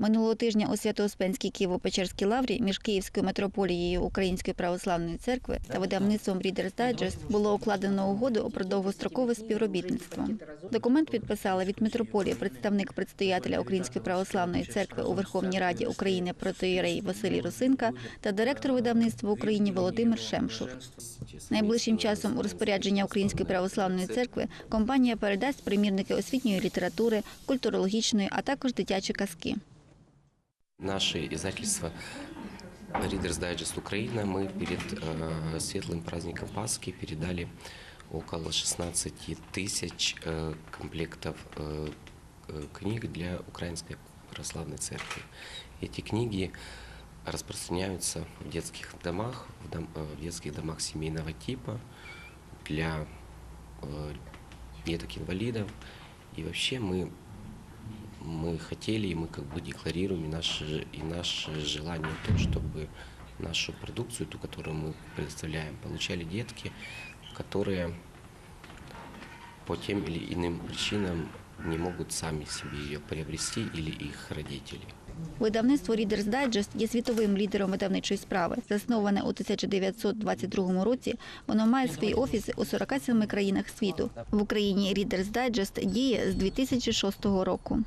Минулого тижня у Свято-Успенській Києво-Печерській лаврі між Київською митрополією Української православної церкви та видавництвом Reader's Digest було укладено угоду про довгострокове співробітництво. Документ підписали від митрополії представник предстоятеля Української православної церкви у Верховній Раді України протоїрей Василій Русинка та директор видавництва в Україні Володимир Шемшур. Найближчим часом у розпорядження Української православної церкви компанія передасть примірники освітньої літератури, культурологічної, а також дитячі казки. Наше издательство Reader's Digest Украина мы перед э, светлым праздником Пасхи передали около 16 тысяч э, комплектов э, э, книг для Украинской православной церкви. Эти книги распространяются в детских домах, в, дом- э, в детских домах семейного типа для э, деток-инвалидов. И вообще мы мы хотели, и мы как бы декларируем и наше, и наше желание то, чтобы нашу продукцию, ту, которую мы предоставляем, получали детки, которые по тем или иным причинам не могут сами себе ее приобрести или их родители. Видавництво Reader's Digest є світовим лідером видавничої справи. Засноване у 1922 році, воно має свої офіси у 47 країнах світу. В Україні Reader's Digest діє з 2006 року.